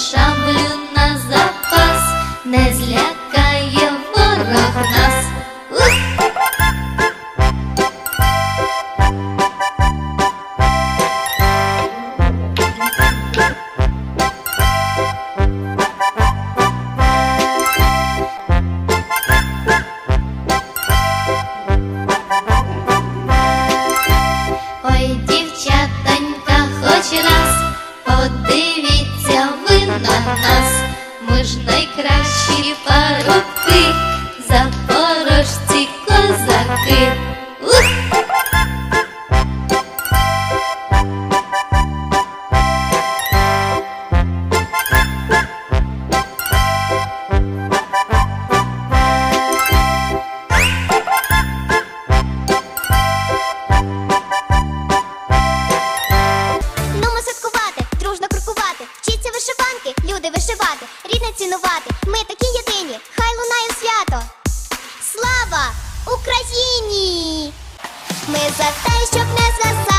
shine. кажется Україні! Ми за те, щоб не згасати